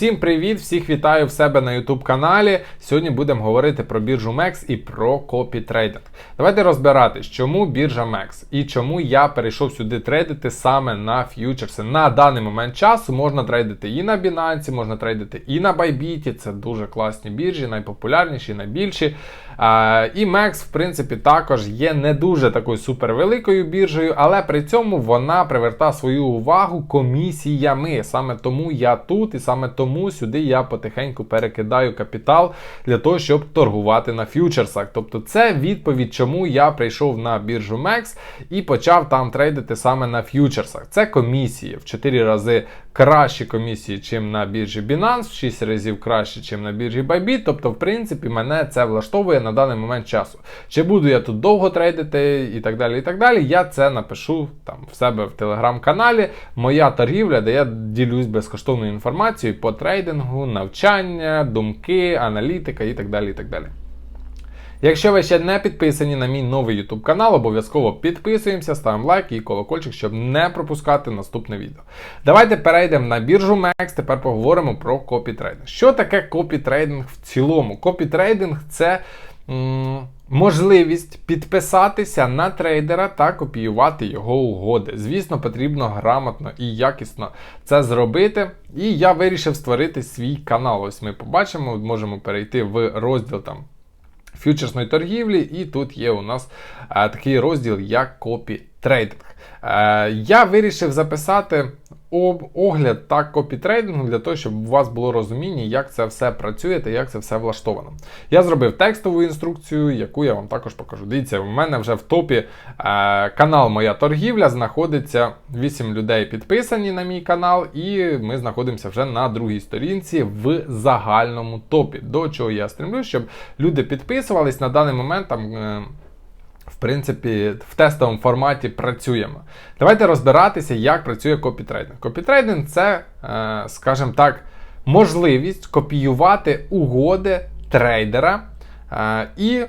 Всім привіт! Всіх вітаю в себе на YouTube каналі. Сьогодні будемо говорити про біржу MEX і про копі трейдинг. Давайте розбиратись, чому біржа MEX і чому я перейшов сюди трейдити саме на ф'ючерси. На даний момент часу можна трейдити і на Binance, можна трейдити і на Bybit. Це дуже класні біржі, найпопулярніші, найбільші. І MEX, в принципі, також є не дуже такою супервеликою біржею, але при цьому вона привертає свою увагу комісіями. Саме тому я тут і саме тому сюди я потихеньку перекидаю капітал для того, щоб торгувати на ф'ючерсах. Тобто це відповідь, чому я прийшов на біржу MEX і почав там трейдити саме на ф'ючерсах. Це комісії в 4 рази кращі комісії, чим на біржі Binance, в 6 разів краще, чим на біржі Bybit. Тобто, в принципі, мене це влаштовує на даний момент часу. Чи буду я тут довго трейдити і так далі. і так далі, Я це напишу там в себе в телеграм-каналі. Моя торгівля, де я ділюсь безкоштовною інформацією по трейдингу, навчання, думки, аналітика і так далі. і так далі. Якщо ви ще не підписані на мій новий YouTube канал, обов'язково підписуємося, ставимо лайк і колокольчик, щоб не пропускати наступне відео. Давайте перейдемо на біржу MEX, тепер поговоримо про копітрейдинг. Що таке копітрейдинг в цілому? Копітрейдинг це. Можливість підписатися на трейдера та копіювати його угоди. Звісно, потрібно грамотно і якісно це зробити. І я вирішив створити свій канал. Ось ми побачимо, можемо перейти в розділ там фьючерсної торгівлі, і тут є у нас е, такий розділ, як копі трейдинг. Е, я вирішив записати огляд та копітрейдингу для того, щоб у вас було розуміння, як це все працює та як це все влаштовано. Я зробив текстову інструкцію, яку я вам також покажу. Дивіться, в мене вже в топі е, канал Моя торгівля знаходиться 8 людей підписані на мій канал, і ми знаходимося вже на другій сторінці в загальному топі. До чого я стремлюсь, щоб люди підписувались на даний момент там. Е, в принципі, в тестовому форматі працюємо. Давайте розбиратися, як працює копітрейдинг. Копітрейдинг це, е, скажімо так, можливість копіювати угоди трейдера е, і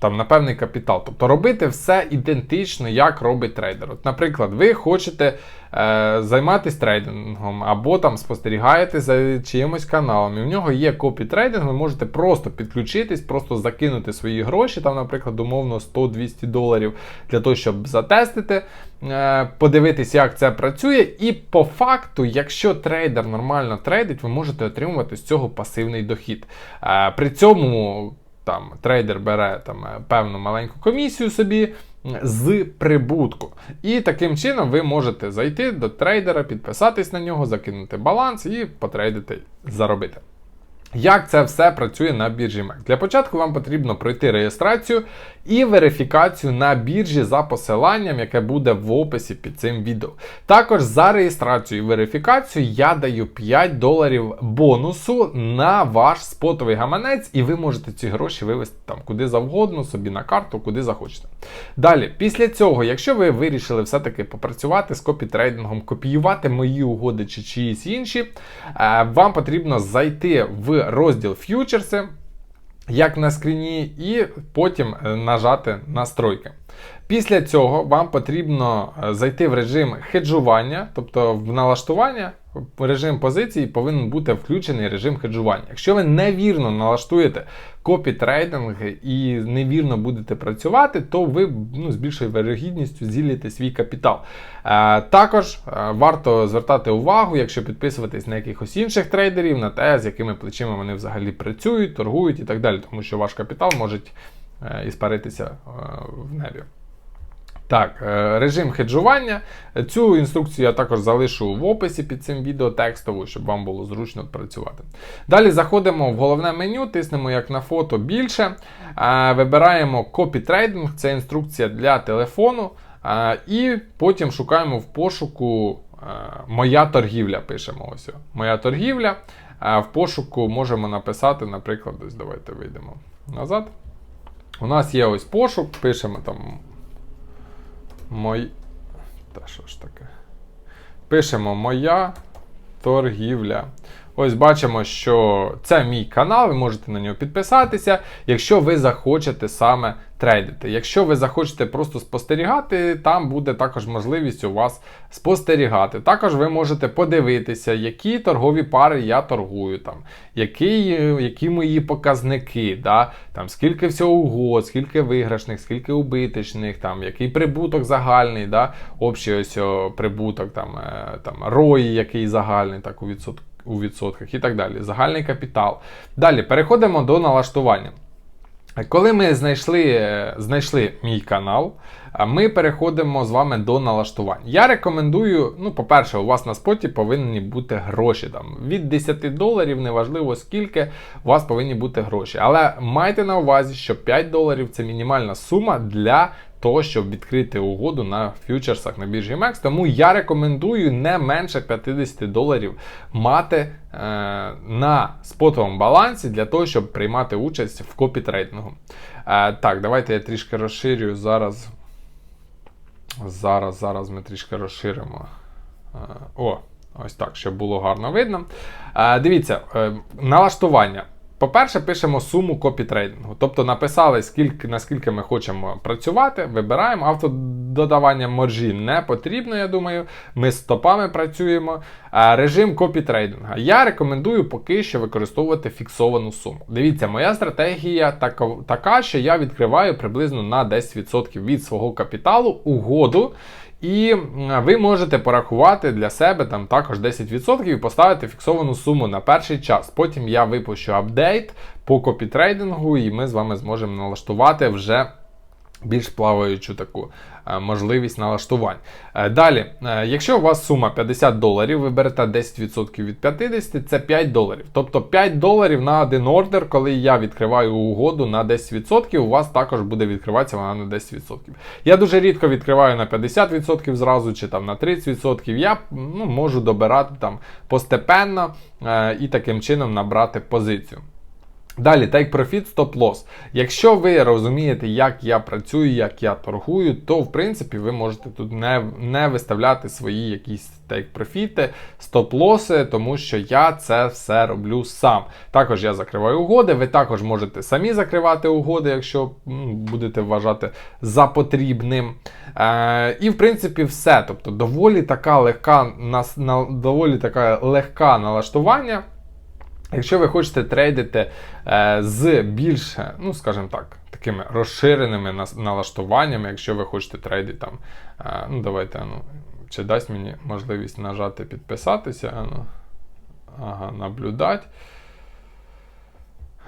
там на певний капітал. Тобто робити все ідентично, як робить трейдер. От, Наприклад, ви хочете е, займатися трейдингом, або там спостерігаєте за чиїмось каналом, і в нього є копі трейдинг, ви можете просто підключитись, просто закинути свої гроші, там, наприклад, умовно 100-200 доларів для того, щоб затестити, е, подивитись, як це працює. І по факту, якщо трейдер нормально трейдить, ви можете отримувати з цього пасивний дохід. Е, при цьому там трейдер бере там е, певну маленьку комісію собі з прибутку. І таким чином ви можете зайти до трейдера, підписатись на нього, закинути баланс і потрейдити, заробити. Як це все працює на біржі MEX? Для початку вам потрібно пройти реєстрацію і верифікацію на біржі за посиланням, яке буде в описі під цим відео. Також за реєстрацію і верифікацію я даю 5 доларів бонусу на ваш спотовий гаманець, і ви можете ці гроші вивести там куди завгодно, собі на карту, куди захочете. Далі, після цього, якщо ви вирішили все-таки попрацювати з копітрейдингом, копіювати мої угоди чи чиїсь інші, е, вам потрібно зайти в розділ ф'ючерси, як на скріні, і потім е, нажати настройки. Після цього вам потрібно е, зайти в режим хеджування, тобто в налаштування режим позиції повинен бути включений режим хеджування. Якщо ви невірно налаштуєте копі-трейдинг і невірно будете працювати, то ви ну, з більшою вирогідністю зілліте свій капітал. Е, також е, варто звертати увагу, якщо підписуватись на якихось інших трейдерів, на те, з якими плечима вони взагалі працюють, торгують і так далі, тому що ваш капітал може е, іспаритися е, в небі. Так, е, режим хеджування. Цю інструкцію я також залишу в описі під цим відео текстову, щоб вам було зручно працювати. Далі заходимо в головне меню, тиснемо як на фото більше. Е, вибираємо Copy Trading, це інструкція для телефону. Е, і потім шукаємо в пошуку Моя торгівля. Пишемо ось. Моя торгівля. В пошуку можемо написати, наприклад, ось давайте вийдемо назад. У нас є ось пошук, пишемо там Мой... Та що ж таке? Пишемо моя торгівля. Ось бачимо, що це мій канал, ви можете на нього підписатися, якщо ви захочете саме трейдити. Якщо ви захочете просто спостерігати, там буде також можливість у вас спостерігати. Також ви можете подивитися, які торгові пари я торгую, там, які, які мої показники, да? там, скільки всього угод, скільки виграшних, скільки убиточних, там, який прибуток загальний, да? общий ось прибуток, там, е, там, рої, який загальний, так, у відсотку у відсотках і так далі. Загальний капітал. Далі переходимо до налаштування. Коли ми знайшли е, знайшли мій канал, ми переходимо з вами до налаштувань. Я рекомендую, ну, по-перше, у вас на споті повинні бути гроші. Там, Від 10 доларів, неважливо скільки, у вас повинні бути гроші. Але майте на увазі, що 5 доларів це мінімальна сума для того, щоб відкрити угоду на фьючерсах на біржі MEX. Тому я рекомендую не менше 50 доларів мати е, на спотовому балансі для того, щоб приймати участь в копітрейдингу. Е, так, давайте я трішки розширюю зараз. Зараз, зараз ми трішки розширимо. Е, о, ось так, щоб було гарно видно. Е, дивіться, е, налаштування. По-перше, пишемо суму копітрейдингу. Тобто написали, скільки, наскільки ми хочемо працювати, вибираємо. Автододавання моржі не потрібно, я думаю. Ми з стопами працюємо. А режим копітрейдинга. Я рекомендую поки що використовувати фіксовану суму. Дивіться, моя стратегія така що я відкриваю приблизно на 10% від свого капіталу угоду. І ви можете порахувати для себе там також 10% і поставити фіксовану суму на перший час. Потім я випущу апдейт по копітрейдингу, і ми з вами зможемо налаштувати вже більш плаваючу таку е, можливість налаштувань. Е, далі, е, якщо у вас сума 50 доларів, ви берете 10% від 50, це 5 доларів. Тобто 5 доларів на один ордер, коли я відкриваю угоду на 10%, у вас також буде відкриватися вона на 10%. Я дуже рідко відкриваю на 50% зразу чи там на 30%. Я ну, можу добирати там постепенно і таким чином набрати позицію. Далі, take profit, stop loss. Якщо ви розумієте, як я працюю, як я торгую, то в принципі ви можете тут не не виставляти свої якісь take профіти, стоп-лоси, тому що я це все роблю сам. Також я закриваю угоди, ви також можете самі закривати угоди, якщо будете вважати за потрібним. Е, І в принципі все. Тобто доволі така легка, на, доволі така легка налаштування. Якщо ви хочете трейдити е, з більш, ну скажімо так, такими розширеними налаштуваннями, якщо ви хочете трейдити там, е, ну давайте, ну, чи дасть мені можливість нажати підписатися, ну, ага, наблюдати.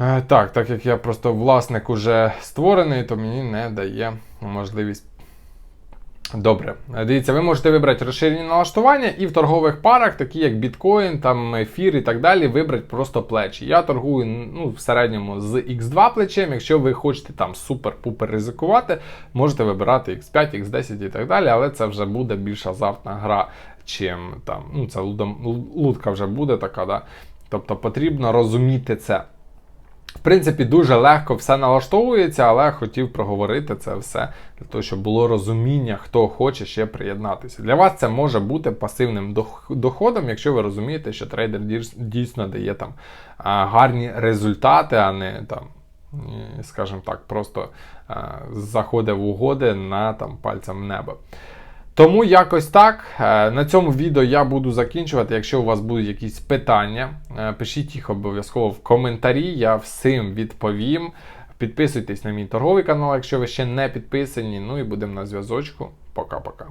Е, так, так як я просто власник уже створений, то мені не дає можливість Добре, дивіться, ви можете вибрати розширені налаштування і в торгових парах, такі як біткоін, там ефір і так далі, вибрати просто плечі. Я торгую ну, в середньому з X2 плечем. Якщо ви хочете там супер-пупер ризикувати, можете вибирати X5, X10 і так далі, але це вже буде більш азартна гра, чим там. Ну, це лутка вже буде така, да. Тобто потрібно розуміти це. В принципі, дуже легко все налаштовується, але хотів проговорити це все для того, щоб було розуміння, хто хоче ще приєднатися. Для вас це може бути пасивним доходом, якщо ви розумієте, що трейдер дійсно дає там гарні результати, а не там. Скажімо так, просто заходить в угоди на там пальцем неба. Тому якось так. Е, на цьому відео я буду закінчувати. Якщо у вас будуть якісь питання, е, пишіть їх обов'язково в коментарі, я всім відповім. Підписуйтесь на мій торговий канал, якщо ви ще не підписані. Ну і будемо на зв'язочку. Пока-пока.